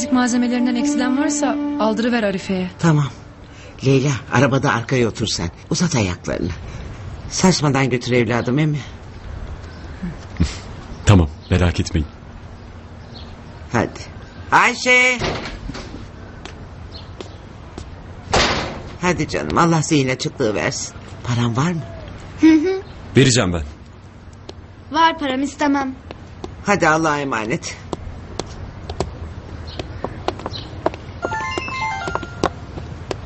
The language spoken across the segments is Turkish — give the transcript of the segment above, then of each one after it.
Temizlik malzemelerinden eksilen varsa aldırıver Arife'ye. Tamam. Leyla arabada arkaya otur sen. Uzat ayaklarını. Saçmadan götür evladım emmi. Tamam merak etmeyin. Hadi. Ayşe. Hadi canım Allah zihin açıklığı versin. Paran var mı? Vereceğim ben. Var param istemem. Hadi Allah'a emanet.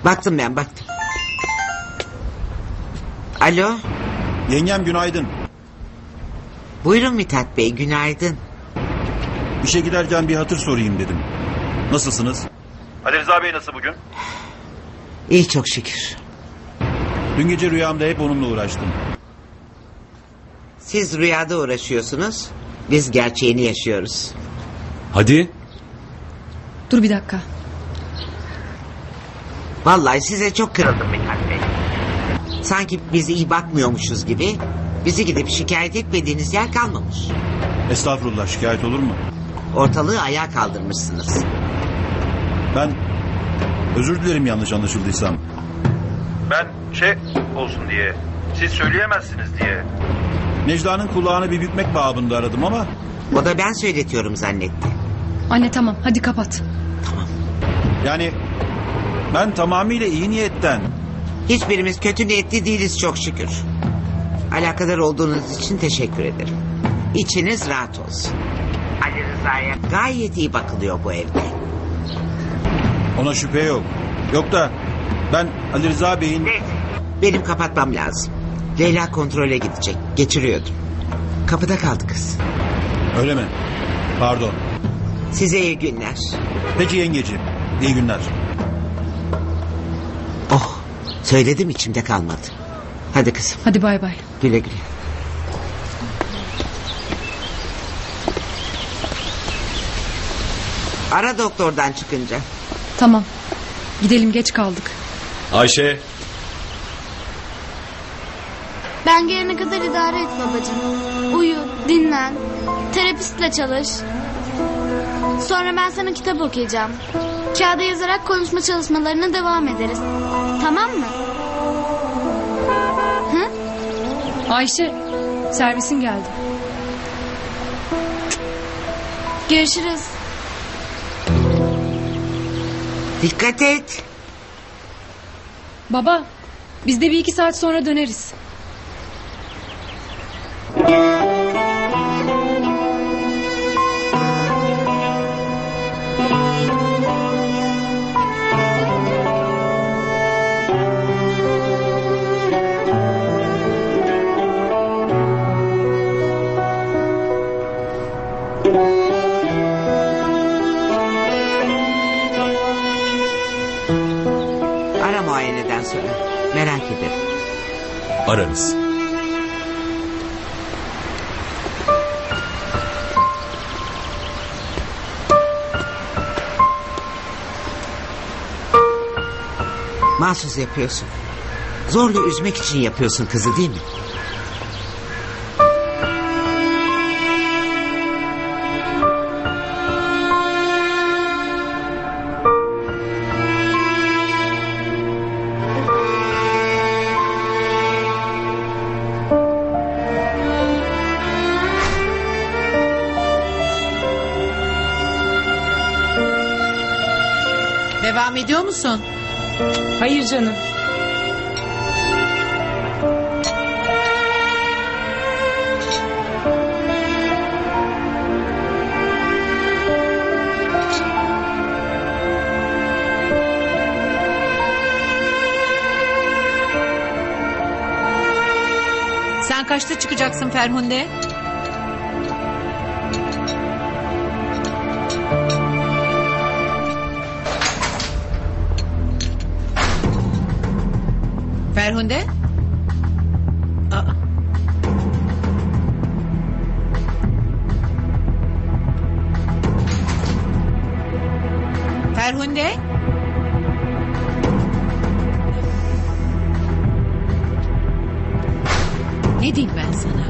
Baktım ben baktım. Alo. Yengem günaydın. Buyurun Mithat Bey günaydın. İşe giderken bir hatır sorayım dedim. Nasılsınız? Ali Rıza Bey nasıl bugün? İyi çok şükür. Dün gece rüyamda hep onunla uğraştım. Siz rüyada uğraşıyorsunuz. Biz gerçeğini yaşıyoruz. Hadi. Dur bir dakika. Vallahi size çok kırıldım Mithat Bey. Sanki biz iyi bakmıyormuşuz gibi... ...bizi gidip şikayet etmediğiniz yer kalmamış. Estağfurullah şikayet olur mu? Ortalığı ayağa kaldırmışsınız. Ben özür dilerim yanlış anlaşıldıysam. Ben şey olsun diye. Siz söyleyemezsiniz diye. Necla'nın kulağını bir bükmek babında aradım ama... O da ben söyletiyorum zannetti. Anne tamam hadi kapat. Yani ben tamamıyla iyi niyetten... Hiçbirimiz kötü niyetli değiliz çok şükür. Alakadar olduğunuz için teşekkür ederim. İçiniz rahat olsun. Ali Rıza'ya gayet iyi bakılıyor bu evde. Ona şüphe yok. Yok da ben Ali Rıza Bey'in... Neyse. Benim kapatmam lazım. Leyla kontrole gidecek. Geçiriyordum. Kapıda kaldı kız. Öyle mi? Pardon. Size iyi günler. Peki yengeciğim. İyi günler. Söyledim içimde kalmadı. Hadi kızım Hadi bay bay. güle güle. Ara doktordan çıkınca. Tamam. Gidelim geç kaldık. Ayşe. Ben gelene kadar idare et babacığım. Uyu, dinlen. Terapistle çalış. Sonra ben sana kitap okuyacağım. Kağıda yazarak konuşma çalışmalarına devam ederiz. Tamam mı? Hı? Ayşe servisin geldi. Görüşürüz. Dikkat et. Baba biz de bir iki saat sonra döneriz. Ara muayeneden sonra. Merak ederim. Ararız. Mahsus yapıyorsun. Zorla üzmek için yapıyorsun kızı değil mi? Devam ediyor musun? Hayır canım. Sen kaçta çıkacaksın Ferhunde? Ferhunde? Aa. Ferhunde? Ne diyeyim ben sana?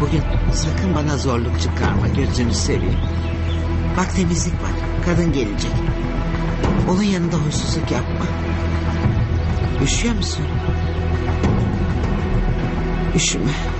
Bugün sakın bana zorluk çıkarma gözünü seveyim. Bak temizlik var. Kadın gelecek. Onun yanında huysuzluk yapma. Üşüyor musun? Üşüme.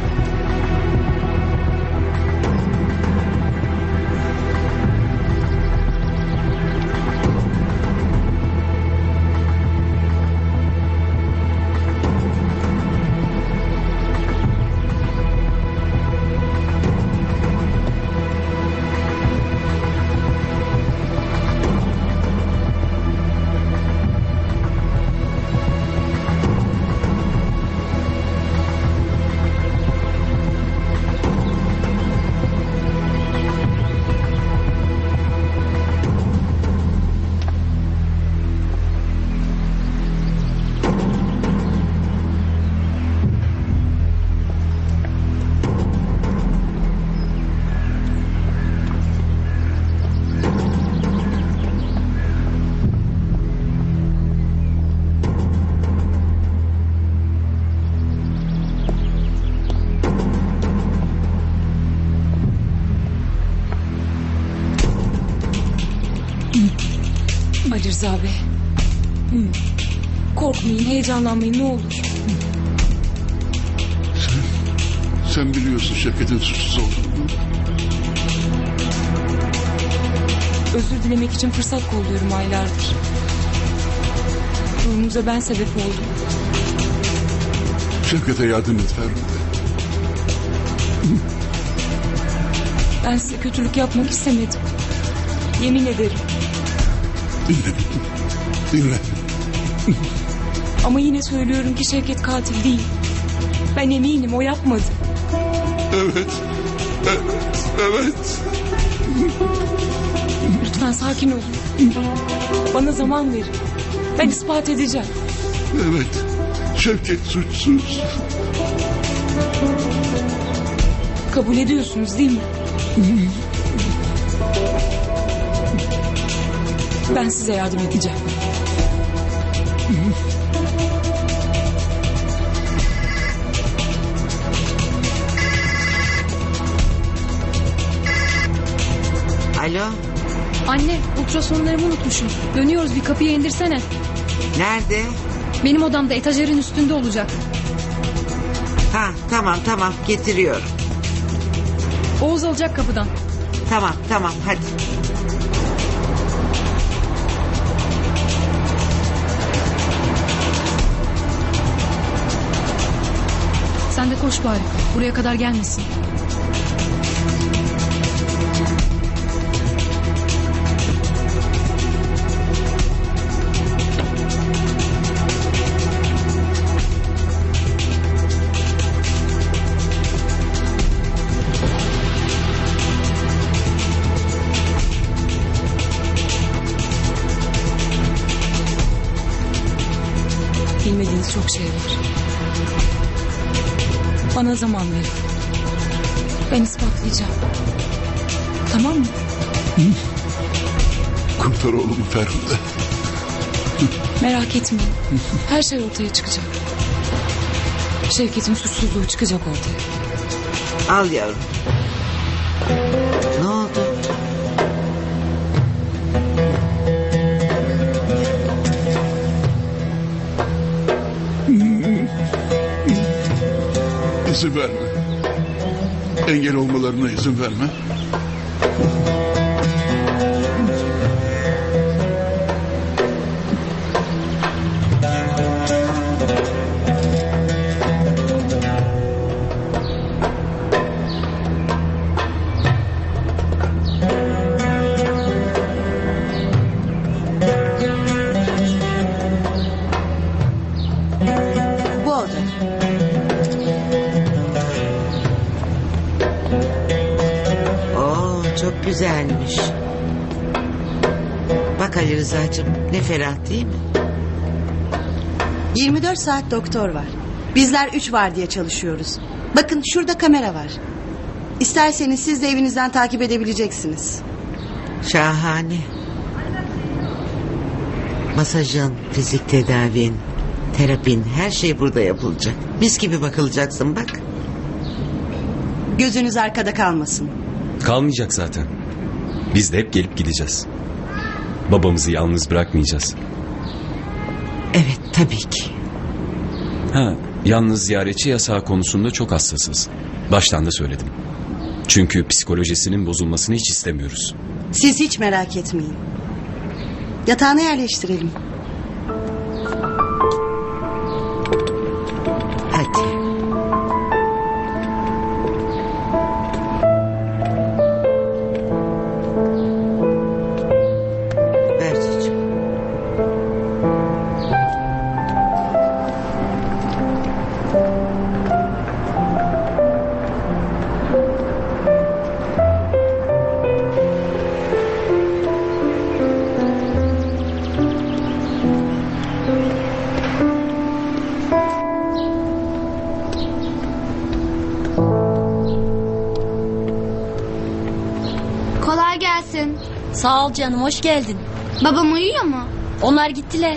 Rıza Bey. Hı. Korkmayın, heyecanlanmayın ne olur. Sen biliyorsun Şevket'in suçsuz olduğunu. Özür dilemek için fırsat kolluyorum aylardır. Durumuza ben sebep oldum. Şevket'e yardım et Ferhunde. Ben size kötülük yapmak istemedim. Yemin ederim. Dinle. Dinle. Ama yine söylüyorum ki Şevket katil değil. Ben eminim o yapmadı. Evet. Evet. Evet. Lütfen sakin olun. Bana zaman verin. Ben ispat edeceğim. Evet. Şevket suçsuz. Kabul ediyorsunuz değil mi? Ben size yardım edeceğim. Alo Anne ultrasonlarımı unutmuşum. Dönüyoruz bir kapıya indirsene. nerede? Benim odamda etajerin üstünde olacak. Ha tamam tamam getiriyorum. Oğuz alacak kapıdan. Tamam tamam hadi. Sen de koş bari. Buraya kadar gelmesin. Bana zaman verin. Ben ispatlayacağım. Tamam mı? Kurtar oğlumu Ferhunde. Merak etmeyin. Her şey ortaya çıkacak. Şevket'in suçsuzluğu çıkacak ortaya. Al yavrum. İzin verme. Engel olmalarına izin verme. Çok güzelmiş. Bak Ali Rıza'cığım ne ferah değil mi? 24 saat doktor var. Bizler 3 var diye çalışıyoruz. Bakın şurada kamera var. İsterseniz siz de evinizden takip edebileceksiniz. Şahane. Masajın, fizik tedavin, terapin her şey burada yapılacak. Mis gibi bakılacaksın bak. Gözünüz arkada kalmasın. Kalmayacak zaten. Biz de hep gelip gideceğiz. Babamızı yalnız bırakmayacağız. Evet tabii ki. Ha, yalnız ziyaretçi yasağı konusunda çok hassasız. Baştan da söyledim. Çünkü psikolojisinin bozulmasını hiç istemiyoruz. Siz hiç merak etmeyin. Yatağına yerleştirelim. Kolay gelsin. Sağ ol canım hoş geldin. Babam uyuyor mu? Onlar gittiler.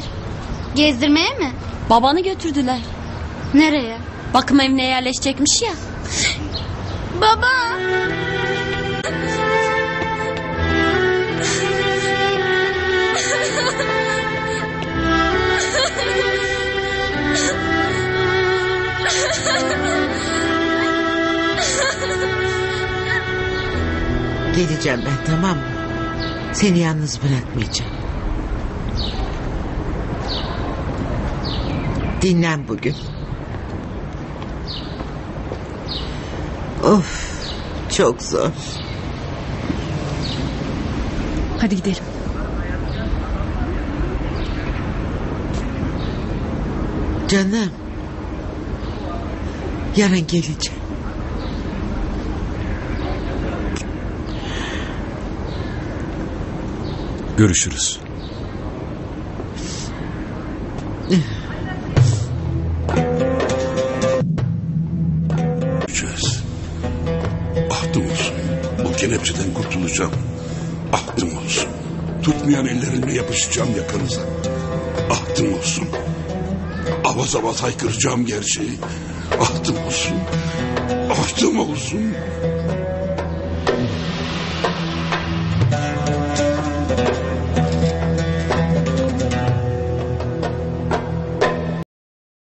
Gezdirmeye mi? Babanı götürdüler. Nereye? Bakım evine yerleşecekmiş ya. Baba! Geleceğim ben tamam mı? Seni yalnız bırakmayacağım. Dinlen bugün. Of çok zor. Hadi gidelim. Canım. Yarın geleceğim. Görüşürüz. Göreceğiz. Ahtım olsun. Bu kelepçeden kurtulacağım. Ahtım olsun. Tutmayan ellerimle yapışacağım yakanıza. Ahtım olsun. Avaz avaz haykıracağım gerçeği. Ahtım olsun. Ahtım olsun.